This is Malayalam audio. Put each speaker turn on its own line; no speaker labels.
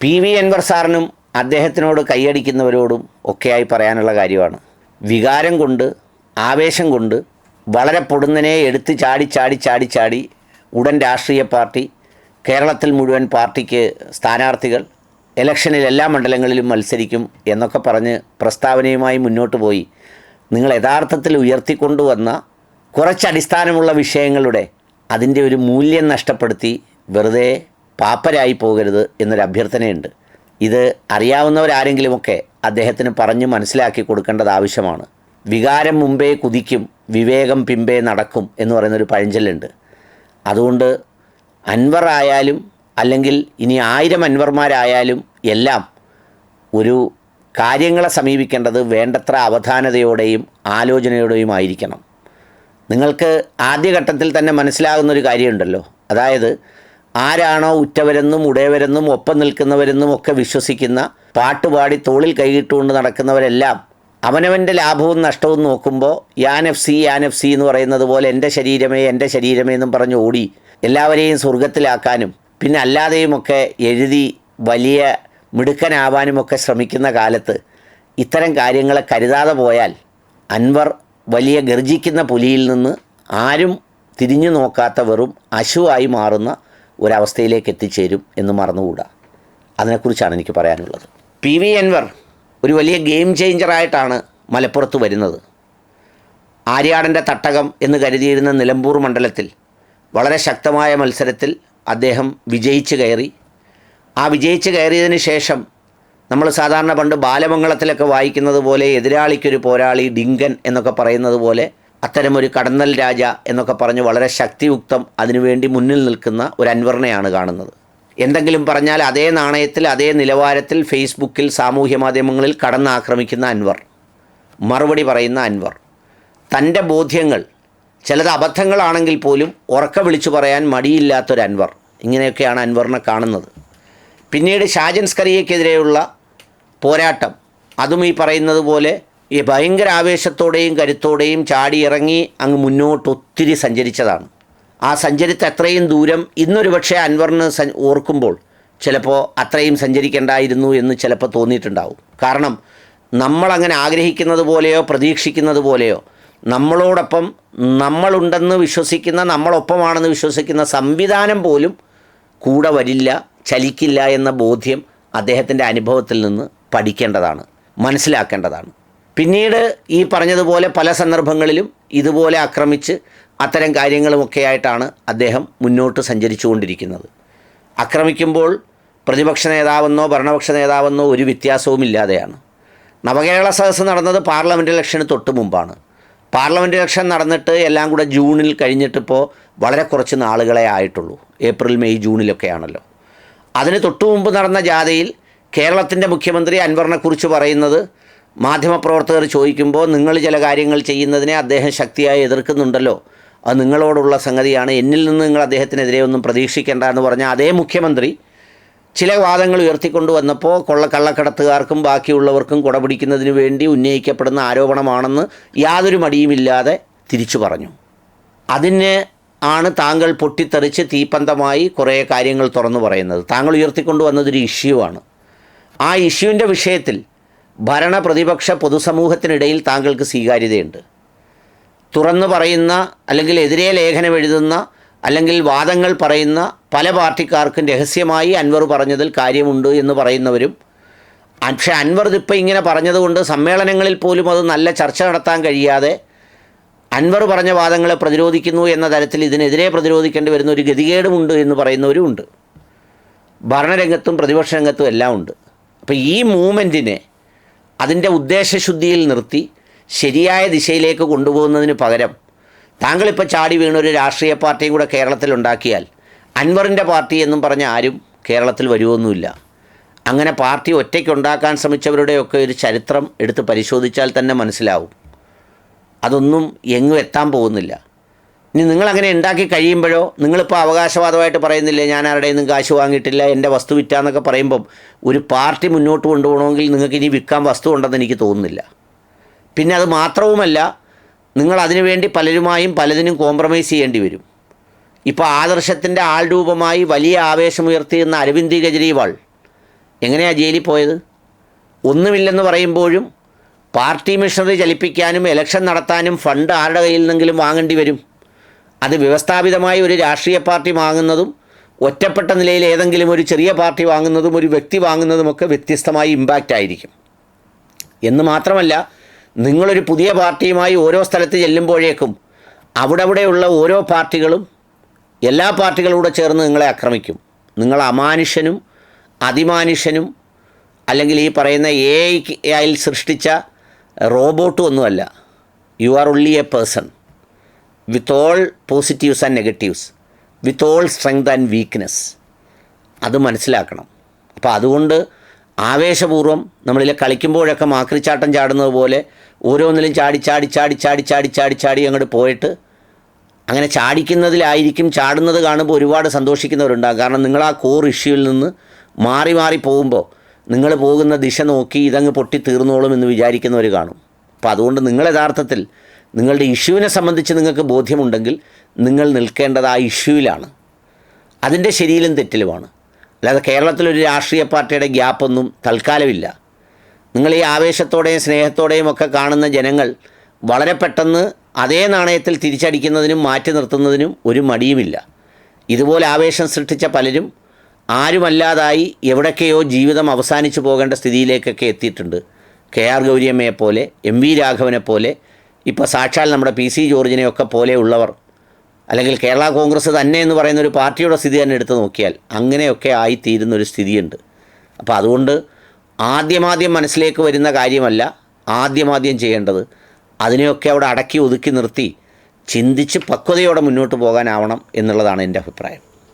പി വി അൻവർ സാറിനും അദ്ദേഹത്തിനോട് കൈയടിക്കുന്നവരോടും ഒക്കെയായി പറയാനുള്ള കാര്യമാണ്. വികാരം കൊണ്ട് ആവേശം കൊണ്ട് വളരെ പൊടുന്നനെ എടുത്ത് ചാടി ചാടി ചാടി ചാടി ഉടൻ രാഷ്ട്രീയ പാർട്ടി കേരളത്തിൽ മുഴുവൻ പാർട്ടിക്ക് സ്ഥാനാർത്ഥികൾ ഇലക്ഷനിൽ എല്ലാ മണ്ഡലങ്ങളിലും മത്സരിക്കും എന്നൊക്കെ പറഞ്ഞ് പ്രസ്താവനയുമായി മുന്നോട്ട് പോയി. നിങ്ങൾ യഥാർത്ഥത്തിൽ ഉയർത്തിക്കൊണ്ടുവന്ന കുറച്ച് അടിസ്ഥാനമുള്ള വിഷയങ്ങളുടെ അതിന്റെ ഒരു മൂല്യം നഷ്ടപ്പെടുത്തി വെറുതെ പാപ്പരായി പോകരുത് എന്നൊരു അഭ്യർത്ഥനയുണ്ട്. ഇത് അറിയാവുന്നവരാരെങ്കിലുമൊക്കെ അദ്ദേഹത്തിന് പറഞ്ഞു മനസ്സിലാക്കി കൊടുക്കേണ്ടത് ആവശ്യമാണ്. വികാരം മുമ്പേ കുതിക്കും വിവേകം പിമ്പേ നടക്കും എന്ന് പറയുന്നൊരു പഴഞ്ചൊല്ലുണ്ട്. അതുകൊണ്ട് അൻവർ ആയാലും അല്ലെങ്കിൽ ഇനി ആയിരം അൻവർമാരായാലും എല്ലാം ഒരു കാര്യങ്ങളെ സമീപിക്കേണ്ടത് വേണ്ടത്ര അവധാനതയോടെയും ആലോചനയോടെയും ആയിരിക്കണം. നിങ്ങൾക്ക് ആദ്യഘട്ടത്തിൽ തന്നെ മനസ്സിലാകുന്നൊരു കാര്യമുണ്ടല്ലോ. അതായത് ആരാണോ ഉറ്റവരെന്നും ഉടയവരെന്നും ഒപ്പം നിൽക്കുന്നവരെന്നും ഒക്കെ വിശ്വസിക്കുന്ന പാട്ടുപാടി തോളിൽ കൈയിട്ടുകൊണ്ട് നടക്കുന്നവരെല്ലാം അവനവന്റെ ലാഭവും നഷ്ടവും നോക്കുമ്പോൾ യാൻ എഫ് സി യാൻ എഫ് സി എന്ന് പറയുന്നത് പോലെ എന്റെ ശരീരമേ എന്റെ ശരീരമേ എന്നും പറഞ്ഞ് ഓടി എല്ലാവരെയും സ്വർഗത്തിലാക്കാനും പിന്നെ അല്ലാതെയുമൊക്കെ എഴുതി വലിയ മിടുക്കനാവാനുമൊക്കെ ശ്രമിക്കുന്ന കാലത്ത് ഇത്തരം കാര്യങ്ങളെ കരുതാതെ പോയാൽ അൻവർ വലിയ ഗർജിക്കുന്ന പുലിയിൽ നിന്ന് ആരും തിരിഞ്ഞു നോക്കാത്ത വെറും അശുവായി മാറുന്ന ഒരവസ്ഥയിലേക്ക് എത്തിച്ചേരും എന്ന് മറന്നുകൂടാ. അതിനെക്കുറിച്ചാണ് എനിക്ക് പറയാനുള്ളത്. പി വി അൻവർ ഒരു വലിയ ഗെയിം ചേഞ്ചറായിട്ടാണ് മലപ്പുറത്ത് വരുന്നത്. ആര്യാടന്റെ തട്ടകം എന്ന് കരുതിയിരുന്ന നിലമ്പൂർ മണ്ഡലത്തിൽ വളരെ ശക്തമായ മത്സരത്തിൽ അദ്ദേഹം വിജയിച്ച് കയറി. ആ വിജയിച്ച് കയറിയതിന് ശേഷം നമ്മൾ സാധാരണ പണ്ട് ബാലമംഗളത്തിലൊക്കെ വായിക്കുന്നത് പോലെ എതിരാളിക്കൊരു പോരാളി ഡിങ്കൻ എന്നൊക്കെ പറയുന്നത് പോലെ അത്തരമൊരു കടന്നൽ രാജ എന്നൊക്കെ പറഞ്ഞ് വളരെ ശക്തിയുക്തം അതിനുവേണ്ടി മുന്നിൽ നിൽക്കുന്ന ഒരു അൻവറിനെയാണ് കാണുന്നത്. എന്തെങ്കിലും പറഞ്ഞാൽ അതേ നാണയത്തിൽ അതേ നിലവാരത്തിൽ ഫേസ്ബുക്കിൽ സാമൂഹ്യ മാധ്യമങ്ങളിൽ കടന്നാക്രമിക്കുന്ന അൻവർ. മറുപടി പറയുന്ന അൻവർ. തന്റെ ബോധ്യങ്ങൾ ചിലത് അബദ്ധങ്ങളാണെങ്കിൽ പോലും ഉറക്ക വിളിച്ചു പറയാൻ മടിയില്ലാത്തൊരു അൻവർ. ഇങ്ങനെയൊക്കെയാണ് അൻവറിനെ കാണുന്നത്. പിന്നീട് ഷാജൻ സ്കറിയക്കെതിരെയുള്ള പോരാട്ടം. അതും ഈ പറയുന്നത് പോലെ ഈ ഭയങ്കര ആവേശത്തോടെയും കരുത്തോടെയും ചാടിയിറങ്ങി അങ്ങ് മുന്നോട്ട് ഒത്തിരി സഞ്ചരിച്ചതാണ്. ആ സഞ്ചരിത്ത അത്രയും ദൂരം ഇന്നൊരു പക്ഷേ അൻവറിന് ഓർക്കുമ്പോൾ ചിലപ്പോൾ അത്രയും സഞ്ചരിക്കേണ്ടായിരുന്നു എന്ന് ചിലപ്പോൾ തോന്നിയിട്ടുണ്ടാവും. കാരണം നമ്മളങ്ങനെ ആഗ്രഹിക്കുന്നത് പോലെയോ പ്രതീക്ഷിക്കുന്നത് പോലെയോ നമ്മളോടൊപ്പം നമ്മളുണ്ടെന്ന് വിശ്വസിക്കുന്ന നമ്മളൊപ്പമാണെന്ന് വിശ്വസിക്കുന്ന സംവിധാനം പോലും കൂടെ വരില്ല ചലിക്കില്ല എന്ന ബോധ്യം അദ്ദേഹത്തിന്റെ അനുഭവത്തിൽ നിന്ന് പഠിക്കേണ്ടതാണ് മനസ്സിലാക്കേണ്ടതാണ്. പിന്നീട് ഈ പറഞ്ഞതുപോലെ പല സന്ദർഭങ്ങളിലും ഇതുപോലെ ആക്രമിച്ച് അത്തരം കാര്യങ്ങളുമൊക്കെ ആയിട്ടാണ് അദ്ദേഹം മുന്നോട്ട് സഞ്ചരിച്ചുകൊണ്ടിരിക്കുന്നത്. ആക്രമിക്കുമ്പോൾ പ്രതിപക്ഷ നേതാവെന്നോ ഭരണപക്ഷ നേതാവെന്നോ ഒരു വ്യത്യാസവും ഇല്ലാതെയാണ് നവകേരള സദസ്സ് നടന്നത് പാർലമെന്റ് ഇലക്ഷന് തൊട്ട് മുമ്പാണ്. പാർലമെന്റ് ഇലക്ഷൻ നടന്നിട്ട് എല്ലാം കൂടെ ജൂണിൽ കഴിഞ്ഞിട്ടിപ്പോൾ വളരെ കുറച്ച് നാളുകളെ ആയിട്ടുള്ളൂ. ഏപ്രിൽ മെയ് ജൂണിലൊക്കെയാണല്ലോ. അതിന് തൊട്ടു മുമ്പ് നടന്ന ജാഥയിൽ കേരളത്തിന്റെ മുഖ്യമന്ത്രി അൻവറിനെക്കുറിച്ച് പറയുന്നത് മാധ്യമപ്രവർത്തകർ ചോദിക്കുമ്പോൾ നിങ്ങൾ ചില കാര്യങ്ങൾ ചെയ്യുന്നതിനെ അദ്ദേഹം ശക്തിയായി എതിർക്കുന്നുണ്ടല്ലോ. അത് നിങ്ങളോടുള്ള സംഗതിയാണ്. എന്നിൽ നിന്ന് നിങ്ങൾ അദ്ദേഹത്തിനെതിരെ ഒന്നും പ്രതീക്ഷിക്കേണ്ട എന്ന് പറഞ്ഞ അതേ മുഖ്യമന്ത്രി ചില വാദങ്ങൾ ഉയർത്തിക്കൊണ്ടു വന്നപ്പോൾ കൊള്ള കള്ളക്കടത്തുകാർക്കും ബാക്കിയുള്ളവർക്കും കുടപിടിക്കുന്നതിന് വേണ്ടി ഉന്നയിക്കപ്പെടുന്ന ആരോപണമാണെന്ന് യാതൊരു മടിയുമില്ലാതെ തിരിച്ചു പറഞ്ഞു. അതിന് ആണ് താങ്കൾ പൊട്ടിത്തെറിച്ച് തീപ്പന്തമായി കുറേ കാര്യങ്ങൾ തുറന്നു പറയുന്നത്. താങ്കൾ ഉയർത്തിക്കൊണ്ടു വന്നതൊരു ഇഷ്യൂ ആണ്. ആ ഇഷ്യൂവിന്റെ വിഷയത്തിൽ ഭരണ പ്രതിപക്ഷ പൊതുസമൂഹത്തിനിടയിൽ താങ്കൾക്ക് സ്വീകാര്യതയുണ്ട്. തുറന്നു പറയുന്ന അല്ലെങ്കിൽ എതിരെ ലേഖനം എഴുതുന്ന അല്ലെങ്കിൽ വാദങ്ങൾ പറയുന്ന പല പാർട്ടിക്കാർക്കും രഹസ്യമായി അൻവർ പറഞ്ഞതിൽ കാര്യമുണ്ട് എന്ന് പറയുന്നവരും പക്ഷേ അൻവർ ഇതിപ്പോൾ ഇങ്ങനെ പറഞ്ഞതുകൊണ്ട് സമ്മേളനങ്ങളിൽ പോലും അത് നല്ല ചർച്ച നടത്താൻ കഴിയാതെ അൻവർ പറഞ്ഞ വാദങ്ങളെ പ്രതിരോധിക്കുന്നു എന്ന തരത്തിൽ ഇതിനെതിരെ പ്രതിരോധിക്കേണ്ടി വരുന്ന ഒരു ഗതികേടുമുണ്ട് എന്ന് പറയുന്നവരും പറയുന്നവരുമുണ്ട് ഭരണരംഗത്തും പ്രതിപക്ഷ രംഗത്തും എല്ലാം ഉണ്ട്. അപ്പോൾ ഈ മൂവ്മെന്റിനെ അതിന്റെ ഉദ്ദേശശുദ്ധിയിൽ നിർത്തി ശരിയായ ദിശയിലേക്ക് കൊണ്ടുപോകുന്നതിന് പകരം താങ്കളിപ്പോൾ ചാടി വീണൊരു രാഷ്ട്രീയ പാർട്ടിയും കൂടെ കേരളത്തിൽ ഉണ്ടാക്കിയാൽ അൻവറിന്റെ പാർട്ടി എന്നും പറഞ്ഞ ആരും കേരളത്തിൽ വരുമൊന്നുമില്ല അങ്ങനെ പാർട്ടി ഒറ്റയ്ക്ക് ഉണ്ടാക്കാൻ ശ്രമിച്ചവരുടെയൊക്കെ ഒരു ചരിത്രം എടുത്ത് പരിശോധിച്ചാൽ തന്നെ മനസ്സിലാവും. അതൊന്നും എങ്ങും എത്താൻ പോകുന്നില്ല. ഇനി നിങ്ങളങ്ങനെ ഉണ്ടാക്കി കഴിയുമ്പോഴോ നിങ്ങളിപ്പോൾ അവകാശവാദമായിട്ട് പറയുന്നില്ലേ ഞാൻ ആരുടെ നിന്നും കാശ് വാങ്ങിയിട്ടില്ല എന്റെ വസ്തു വിറ്റാന്നൊക്കെ പറയുമ്പം ഒരു പാർട്ടി മുന്നോട്ട് കൊണ്ടുപോകണമെങ്കിൽ നിങ്ങൾക്ക് ഇനി വിൽക്കാൻ വസ്തു ഉണ്ടെന്ന് എനിക്ക് തോന്നുന്നില്ല. പിന്നെ അത് മാത്രവുമല്ല നിങ്ങൾ അതിനുവേണ്ടി പലരുമായും പലതിനും കോംപ്രമൈസ് ചെയ്യേണ്ടി വരും. ഇപ്പോൾ ആദർശത്തിന്റെ ആൾ രൂപമായി വലിയ ആവേശമുയർത്തിയിരുന്ന അരവിന്ദ് കെജ്രിവാൾ എങ്ങനെയാണ് ജയിലിൽ പോയത്? ഒന്നുമില്ലെന്ന് പറയുമ്പോഴും പാർട്ടി മിഷണറി ചലിപ്പിക്കാനും ഇലക്ഷൻ നടത്താനും ഫണ്ട് ആരുടെ കയ്യിൽ നിന്നെങ്കിലും വാങ്ങേണ്ടി വരും. അത് വ്യവസ്ഥാപിതമായ ഒരു രാഷ്ട്രീയ പാർട്ടി വാങ്ങുന്നതും ഒറ്റപ്പെട്ട നിലയിൽ ഏതെങ്കിലും ഒരു ചെറിയ പാർട്ടി വാങ്ങുന്നതും ഒരു വ്യക്തി വാങ്ങുന്നതുമൊക്കെ വ്യത്യസ്തമായ ഇമ്പാക്റ്റ് ആയിരിക്കും. എന്ന് മാത്രമല്ല നിങ്ങളൊരു പുതിയ പാർട്ടിയുമായി ഓരോ സ്ഥലത്ത് ചെല്ലുമ്പോഴേക്കും അവിടെ അവിടെയുള്ള ഓരോ പാർട്ടികളും എല്ലാ പാർട്ടികളൂടെ ചേർന്ന് നിങ്ങളെ ആക്രമിക്കും. നിങ്ങൾ അമാനുഷ്യനും അതിമാനുഷ്യനും അല്ലെങ്കിൽ ഈ പറയുന്ന എ ഐ സൃഷ്ടിച്ച റോബോട്ടും ഒന്നുമല്ല. You are only a person with all positives and negatives with all strength and weakness അത് മനസ്സിലാക്കണം. അപ്പോൾ അതുകൊണ്ട് ആവേശപൂർവം നമ്മളിൽ കളിക്കുമ്പോഴൊക്കെ മാക്രിച്ചാട്ടം ചാടുന്നത് പോലെ ഓരോന്നിലും ചാടി ചാടി ചാടി ചാടി ചാടി ചാടി ചാടി അങ്ങോട്ട് പോയിട്ട് അങ്ങനെ ചാടിക്കുന്നതിലായിരിക്കും ചാടുന്നത് കാണുമ്പോൾ ഒരുപാട് സന്തോഷിക്കുന്നവരുണ്ടാകും. കാരണം നിങ്ങൾ ആ കോർ ഇഷ്യൂവിൽ നിന്ന് മാറി മാറി പോകുമ്പോൾ നിങ്ങൾ പോകുന്ന ദിശ നോക്കി ഇതങ്ങ് പൊട്ടി തീർന്നോളും എന്ന് വിചാരിക്കുന്നവർ കാണും. അപ്പോൾ അതുകൊണ്ട് നിങ്ങൾ യഥാർത്ഥത്തിൽ നിങ്ങളുടെ ഇഷ്യൂവിനെ സംബന്ധിച്ച് നിങ്ങൾക്ക് ബോധ്യമുണ്ടെങ്കിൽ നിങ്ങൾ നിൽക്കേണ്ടത് ആ ഇഷ്യൂവിലാണ്. അതിന്റെ ശരിയിലും തെറ്റിലുമാണ്. അല്ലാതെ കേരളത്തിലൊരു രാഷ്ട്രീയ പാർട്ടിയുടെ ഗ്യാപ്പൊന്നും തൽക്കാലമില്ല. നിങ്ങൾ ഈ ആവേശത്തോടെയും സ്നേഹത്തോടെയും ഒക്കെ കാണുന്ന ജനങ്ങൾ വളരെ പെട്ടെന്ന് അതേ നാണയത്തിൽ തിരിച്ചടിക്കുന്നതിനും മാറ്റി നിർത്തുന്നതിനും ഒരു മടിയുമില്ല. ഇതുപോലെ ആവേശം സൃഷ്ടിച്ച പലരും ആരുമല്ലാതായി എവിടൊക്കെയോ ജീവിതം അവസാനിച്ചു പോകേണ്ട സ്ഥിതിയിലേക്കൊക്കെ എത്തിയിട്ടുണ്ട്. കെ ആർ ഗൗരിയമ്മയെപ്പോലെ എം വി രാഘവനെ പോലെ ഇപ്പോൾ സാക്ഷാൽ നമ്മുടെ പി സി ജോർജിനെയൊക്കെ പോലെയുള്ളവർ അല്ലെങ്കിൽ കേരള കോൺഗ്രസ് തന്നെ എന്ന് പറയുന്ന ഒരു പാർട്ടിയുടെ സ്ഥിതി തന്നെ എടുത്ത് നോക്കിയാൽ അങ്ങനെയൊക്കെ ആയിത്തീരുന്ന ഒരു സ്ഥിതിയുണ്ട്. അപ്പോൾ അതുകൊണ്ട് ആദ്യമാദ്യം മനസ്സിലേക്ക് വരുന്ന കാര്യമല്ല ആദ്യമാദ്യം ചെയ്യേണ്ടത് അതിനെയൊക്കെ അവിടെ അടക്കി ഒതുക്കി നിർത്തി ചിന്തിച്ച് പക്വതയോടെ മുന്നോട്ട് പോകാനാവണം എന്നുള്ളതാണ് എന്റെ അഭിപ്രായം.